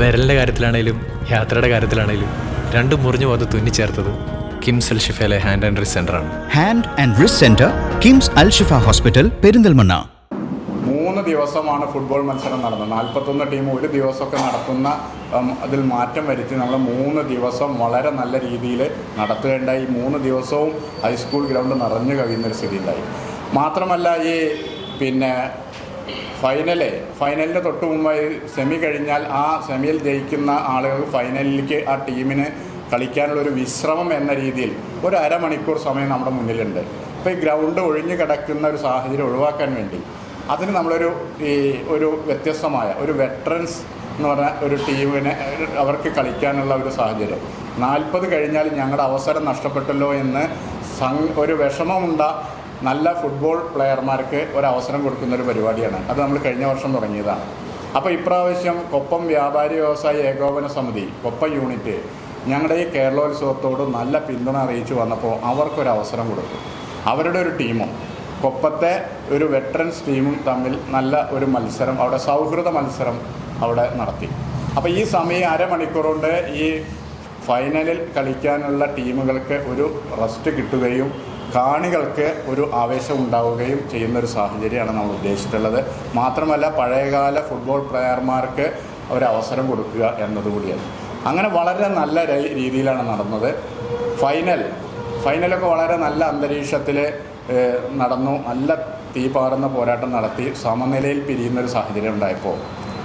വിരലിന്റെ കാര്യത്തിലാണേലും യാത്രയുടെ കാര്യത്തിലാണേലും രണ്ടും മുറിഞ്ഞു പോകാതെ തുന്നിച്ചേർത്തത് കിംസ് അൽ ഷിഫയിലെ ഹാൻഡ് ആൻഡ് റിസ് ആണ്. Hand and wrist centre KIMS Al Shifa hospital Perinthalmanna മൂന്ന് ദിവസമാണ് ഫുട്ബോൾ മത്സരം നടന്നത്. നാൽപ്പത്തൊന്ന് ടീം ഒരു ദിവസമൊക്കെ നടത്തുന്ന അതിൽ മാറ്റം വരുത്തി നമ്മൾ മൂന്ന് ദിവസം വളരെ നല്ല രീതിയിൽ നടത്തുകയുണ്ടായി. ഈ മൂന്ന് ദിവസവും ഹൈസ്കൂൾ ഗ്രൗണ്ട് നിറഞ്ഞു കഴിയുന്നൊരു സ്ഥിതി ഉണ്ടായി മാത്രമല്ല ഈ പിന്നെ ഫൈനൽ ഫൈനലിന്റെ തൊട്ട് മുമ്പായി സെമി കഴിഞ്ഞാൽ ആ സെമിയിൽ ജയിക്കുന്ന ആളുകൾ ഫൈനലിലേക്ക് ആ ടീമിന് കളിക്കാനുള്ള ഒരു വിശ്രമം എന്ന രീതിയിൽ ഒരു അരമണിക്കൂർ സമയം നമ്മുടെ മുന്നിലുണ്ട്. ഇപ്പോൾ ഈ ഗ്രൗണ്ട് ഒഴിഞ്ഞു കിടക്കുന്ന ഒരു സാഹചര്യം ഒഴിവാക്കാൻ വേണ്ടി അതിന് നമ്മളൊരു ഈ ഒരു വ്യത്യസ്തമായ ഒരു വെറ്ററൻസ് എന്ന് പറഞ്ഞ ഒരു ടീമിനെ അവർക്ക് കളിക്കാനുള്ള ഒരു സാഹചര്യം. നാൽപ്പത് കഴിഞ്ഞാൽ ഞങ്ങളുടെ അവസരം നഷ്ടപ്പെട്ടല്ലോ എന്ന് ഒരു വിഷമമുണ്ട നല്ല ഫുട്ബോൾ പ്ലെയർമാർക്ക് ഒരു അവസരം കൊടുക്കുന്ന ഒരു പരിപാടിയാണ്. അത് നമ്മൾ കഴിഞ്ഞ വർഷം തുടങ്ങിയതാണ്. അപ്പോൾ ഇപ്രാവശ്യം കൊപ്പം വ്യാപാരി വ്യവസായ ഏകോപന സമിതി കൊപ്പം യൂണിറ്റ് ഞങ്ങളുടെ ഈ കേരളോത്സവത്തോട് നല്ല പിന്തുണ അറിയിച്ചു വന്നപ്പോൾ അവർക്കൊരു അവസരം കൊടുത്തു. അവരുടെ ഒരു ടീമും കൊപ്പത്തെ ഒരു വെറ്ററൻസ് ടീമും തമ്മിൽ നല്ല ഒരു മത്സരം അവിടെ സൗഹൃദ മത്സരം അവിടെ നടത്തി. അപ്പോൾ ഈ സമയം അരമണിക്കൂർ കൊണ്ട് ഈ ഫൈനലിൽ കളിക്കാനുള്ള ടീമുകൾക്ക് ഒരു റെസ്റ്റ് കിട്ടുകയും കാണികൾക്ക് ഒരു ആവേശം ഉണ്ടാവുകയും ചെയ്യുന്ന ഒരു സാഹചര്യമാണ് നമ്മൾ ഉദ്ദേശിച്ചിട്ടുള്ളത്. മാത്രമല്ല പഴയകാല ഫുട്ബോൾ പ്ലെയർമാർക്ക് ഒരു അവസരം കൊടുക്കുക എന്നതുകൂടിയാണ്. അങ്ങനെ വളരെ നല്ല രീതിയിലാണ് നടന്നത്. ഫൈനൽ ഫൈനലൊക്കെ വളരെ നല്ല അന്തരീക്ഷത്തിൽ നടന്നു. നല്ല തീ പാറുന്ന പോരാട്ടം നടത്തി സമനിലയിൽ പിരിയുന്ന ഒരു സാഹചര്യം ഉണ്ടായപ്പോൾ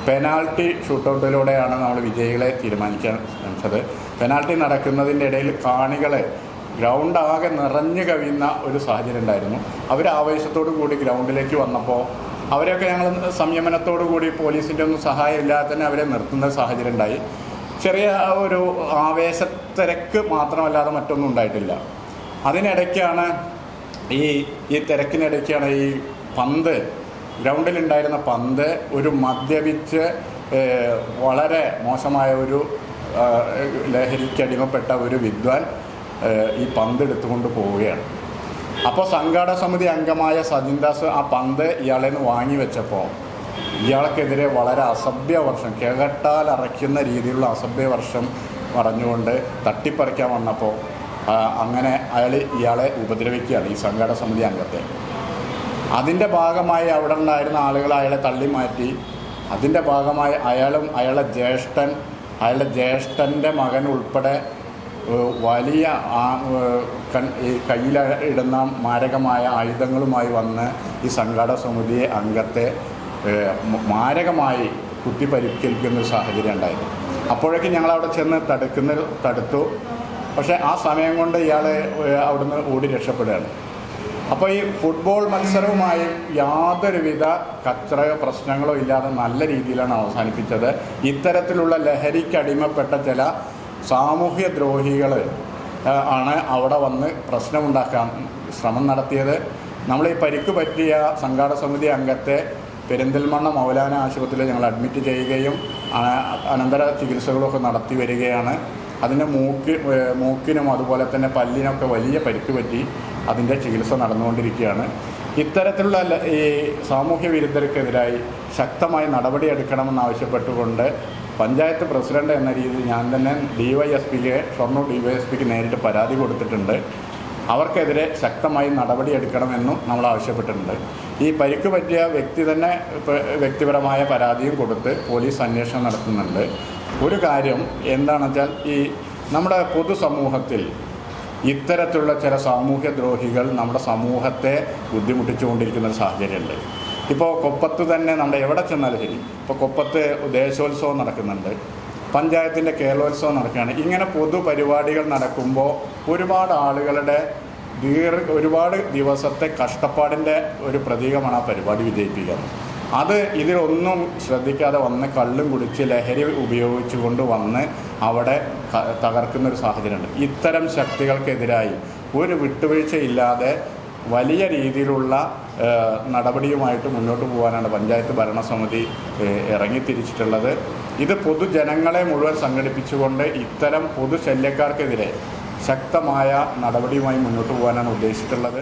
പെനാൾട്ടി ഷൂട്ടൗട്ടിലൂടെയാണ് നമ്മൾ വിജയികളെ തീരുമാനിക്കാൻ ശ്രമിച്ചത്. പെനാൾട്ടി നടക്കുന്നതിന്റെ ഇടയിൽ കാണികളെ ഗ്രൗണ്ട് ആകെ നിറഞ്ഞു കവിയുന്ന ഒരു സാഹചര്യം ഉണ്ടായിരുന്നു. അവർ ആവേശത്തോടു കൂടി ഗ്രൗണ്ടിലേക്ക് വന്നപ്പോൾ അവരെയൊക്കെ ഞങ്ങൾ സംയമനത്തോടു കൂടി പോലീസിന്റെ ഒന്നും സഹായം ഇല്ലാതെ തന്നെ അവരെ നിർത്തുന്ന സാഹചര്യം ഉണ്ടായി. ചെറിയ ഒരു ആവേശത്തിരക്ക് മാത്രമല്ലാതെ മറ്റൊന്നും ഉണ്ടായിട്ടില്ല. അതിനിടയ്ക്കാണ് ഈ ഈ തിരക്കിനിടയ്ക്കാണ് ഈ പന്ത് ഗ്രൗണ്ടിലുണ്ടായിരുന്ന പന്ത് ഒരു മദ്യപിച്ച് വളരെ മോശമായ ഒരു ലഹരിക്കടിമപ്പെട്ട ഒരു വിദ്വാൻ ഈ പന്ത് എടുത്തുകൊണ്ട് പോവുകയാണ്. അപ്പോൾ സംഘാടക സമിതി അംഗമായ സജിൻ ദാസ് ആ പന്ത് ഇയാളെ നിന്ന് വാങ്ങി വെച്ചപ്പോൾ ഇയാൾക്കെതിരെ വളരെ അസഭ്യവർഷം വർഷം കേട്ടാൽ അറയ്ക്കുന്ന രീതിയിലുള്ള അസഭ്യവർഷം പറഞ്ഞുകൊണ്ട് തട്ടിപ്പറിക്കാൻ വന്നപ്പോൾ അങ്ങനെ അയാൾ ഇയാളെ ഉപദ്രവിക്കുകയാണ് ഈ സംഘാടക സമിതി അംഗത്തെ. അതിന്റെ ഭാഗമായി അവിടെ ഉണ്ടായിരുന്ന ആളുകൾ അയാളെ തള്ളി മാറ്റി. അതിന്റെ ഭാഗമായി അയാളും അയാളുടെ ജ്യേഷ്ഠൻ അയാളുടെ ജ്യേഷ്ഠന്റെ മകൻ ഉൾപ്പെടെ വലിയ കയ്യിലിടുന്ന മാരകമായ ആയുധങ്ങളുമായി വന്ന് ഈ സംഘാടക സമിതി അംഗത്തെ മാരകമായി കുത്തി പരിക്കേൽക്കുന്ന ഒരു സാഹചര്യം ഉണ്ടായിരുന്നു. അപ്പോഴേക്കും ഞങ്ങൾ അവിടെ ചെന്ന് തടുക്കുന്ന തടുത്തു. പക്ഷേ ആ സമയം കൊണ്ട് ഇയാൾ അവിടുന്ന് ഓടി രക്ഷപ്പെടുകയാണ്. അപ്പോൾ ഈ ഫുട്ബോൾ മത്സരവുമായി യാതൊരുവിധ കച്ചറയോ പ്രശ്നങ്ങളോ ഇല്ലാതെ നല്ല രീതിയിലാണ് അവസാനിപ്പിച്ചത്. ഇത്തരത്തിലുള്ള ലഹരിക്കടിമപ്പെട്ട ചില സാമൂഹ്യ ദ്രോഹികൾ ആണ് അവിടെ വന്ന് പ്രശ്നമുണ്ടാക്കാൻ ശ്രമം നടത്തിയത്. നമ്മൾ ഈ പരിക്ക് പറ്റിയ സംഘാടക സമിതി അംഗത്തെ പെരിന്തൽമണ്ണ മൗലാന ആശുപത്രിയിൽ ഞങ്ങൾ അഡ്മിറ്റ് ചെയ്യുകയും അനന്തര ചികിത്സകളൊക്കെ നടത്തി വരികയാണ്. അതിന്റെ മൂക്ക് മൂക്കിനും അതുപോലെ തന്നെ പല്ലിനൊക്കെ വലിയ പരിക്ക് പറ്റി അതിന്റെ ചികിത്സ നടന്നുകൊണ്ടിരിക്കുകയാണ്. ഇത്തരത്തിലുള്ള ഈ സാമൂഹ്യ വിരുദ്ധർക്കെതിരായി ശക്തമായ നടപടിയെടുക്കണമെന്ന് ആവശ്യപ്പെട്ടുകൊണ്ട് പഞ്ചായത്ത് പ്രസിഡന്റ് എന്ന രീതിയിൽ ഞാൻ തന്നെ ഡി വൈ എസ് പിക്ക് ഷൊർണൂർ ഡി വൈ എസ് പിക്ക് നേരിട്ട് പരാതി കൊടുത്തിട്ടുണ്ട്. അവർക്കെതിരെ ശക്തമായി നടപടിയെടുക്കണമെന്നും നമ്മൾ ആവശ്യപ്പെട്ടിട്ടുണ്ട്. ഈ പരിക്ക് പറ്റിയ വ്യക്തി തന്നെ വ്യക്തിപരമായ പരാതിയും കൊടുത്ത് പോലീസ് അന്വേഷണം നടത്തുന്നുണ്ട്. ഒരു കാര്യം എന്താണെന്ന് വെച്ചാൽ ഈ നമ്മുടെ പൊതുസമൂഹത്തിൽ ഇത്തരത്തിലുള്ള ചില സാമൂഹ്യദ്രോഹികൾ നമ്മുടെ സമൂഹത്തെ ബുദ്ധിമുട്ടിച്ചുകൊണ്ടിരിക്കുന്ന ഒരു സാഹചര്യമുണ്ട്. ഇപ്പോൾ കൊപ്പത്ത് തന്നെ നമ്മുടെ എവിടെ ചെന്നാലും ശരി. ഇപ്പോൾ കൊപ്പത്ത് ദേശോത്സവം നടക്കുന്നുണ്ട്. പഞ്ചായത്തിന്റെ കേരളോത്സവം നടക്കുകയാണ്. ഇങ്ങനെ പൊതുപരിപാടികൾ നടക്കുമ്പോൾ ഒരുപാട് ആളുകളുടെ ദീർഘ ഒരുപാട് ദിവസത്തെ കഷ്ടപ്പാടിന്റെ ഒരു പ്രതീകമാണ് ആ പരിപാടി വിജയിപ്പിക്കുന്നത്. അത് ഇതിലൊന്നും ശ്രദ്ധിക്കാതെ വന്ന് കള്ളും കുടിച്ച് ലഹരി ഉപയോഗിച്ചുകൊണ്ട് വന്ന് അവിടെ തകർക്കുന്ന ഒരു സാഹചര്യമുണ്ട്. ഇത്തരം ശക്തികൾക്കെതിരായി ഒരു വിട്ടുവീഴ്ചയില്ലാതെ വലിയ രീതിയിലുള്ള നടപടിയുമായിട്ട് മുന്നോട്ട് പോകാനാണ് പഞ്ചായത്ത് ഭരണസമിതി ഇറങ്ങിത്തിരിച്ചിട്ടുള്ളത്. ഇത് പൊതുജനങ്ങളെ മുഴുവൻ സംഘടിപ്പിച്ചുകൊണ്ട് ഇത്തരം പൊതുശല്യക്കാർക്കെതിരെ ശക്തമായ നടപടിയുമായി മുന്നോട്ട് പോകാനാണ് ഉദ്ദേശിച്ചിട്ടുള്ളത്.